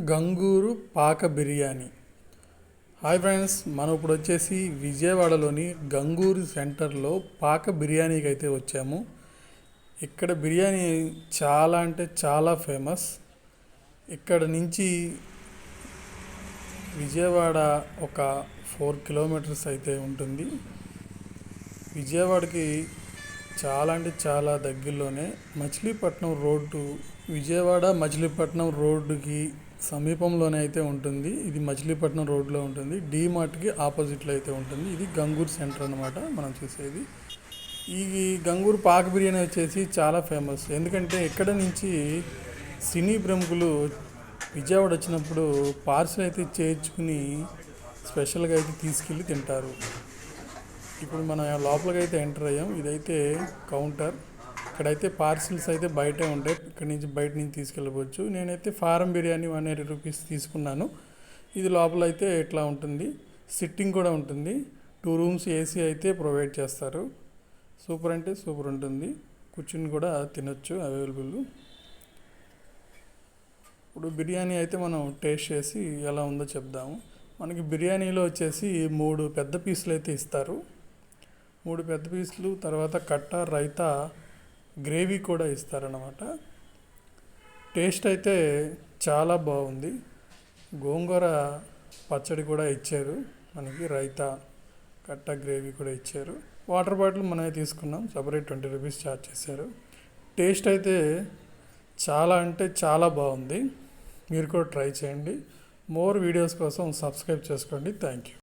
గంగూరు పాక biryani. Hi friends మనం ఇప్పుడు వచ్చేసి విజయవాడలోని గంగూరు సెంటర్లో పాక బిర్యానీకి అయితే వచ్చాము. ఇక్కడ బిర్యానీ చాలా అంటే చాలా ఫేమస్. ఇక్కడ నుంచి విజయవాడ ఒక ఫోర్ కిలోమీటర్స్ అయితే ఉంటుంది. విజయవాడకి చాలా అంటే చాలా దగ్గరలోనే మచిలీపట్నం రోడ్డు విజయవాడ మచిలీపట్నం రోడ్డుకి సమీపంలోనే అయితే ఉంటుంది. ఇది మచిలీపట్నం రోడ్లో ఉంటుంది. డి మార్ట్కి ఆపోజిట్లో అయితే ఉంటుంది. ఇది గంగూర్ సెంటర్ అనమాట మనం చూసేది. ఈ గంగూరు పాక బిర్యానీ వచ్చేసి చాలా ఫేమస్. ఎందుకంటే ఇక్కడ నుంచి సినీ ప్రముఖులు విజయవాడ వచ్చినప్పుడు పార్సల్ అయితే చేర్చుకుని స్పెషల్గా అయితే తీసుకెళ్ళి తింటారు. ఇప్పుడు మనం లోపలికి అయితే ఎంటర్ అయ్యాం. ఇదైతే కౌంటర్. ఇక్కడైతే పార్సిల్స్ అయితే బయటే ఉంటాయి. ఇక్కడ నుంచి బయట నుంచి తీసుకెళ్ళవచ్చు. నేనైతే farm biryani one eighty rupees తీసుకున్నాను. ఇది లోపల అయితే ఇట్లా ఉంటుంది? సిట్టింగ్ కూడా ఉంటుంది. టూ రూమ్స్ ఏసీ అయితే ప్రొవైడ్ చేస్తారు. సూపర్ అంటే సూపర్ ఉంటుంది. కూర్చుని కూడా తినొచ్చు అవైలబుల్. ఇప్పుడు బిర్యానీ అయితే మనం టేస్ట్ చేసి ఎలా ఉందో చెప్దాము. మనకి బిర్యానీలో వచ్చేసి మూడు పెద్ద పీసులు అయితే ఇస్తారు. మూడు పెద్ద పీసులు తర్వాత కట్ట రైతా గ్రేవీ కూడా ఇస్తారన్నమాట. టేస్ట్ అయితే చాలా బాగుంది. గోంగూర పచ్చడి కూడా ఇచ్చారు. మనకి రైతా కట్ట గ్రేవీ కూడా ఇచ్చారు. వాటర్ బాటిల్ మనమే తీసుకున్నాం. సపరేట్ ట్వంటీ రూపీస్ ఛార్జ్ చేశారు. టేస్ట్ అయితే చాలా అంటే చాలా బాగుంది. మీరు కూడా ట్రై చేయండి. మోర్ వీడియోస్ కోసం సబ్స్క్రైబ్ చేసుకోండి. Thank you.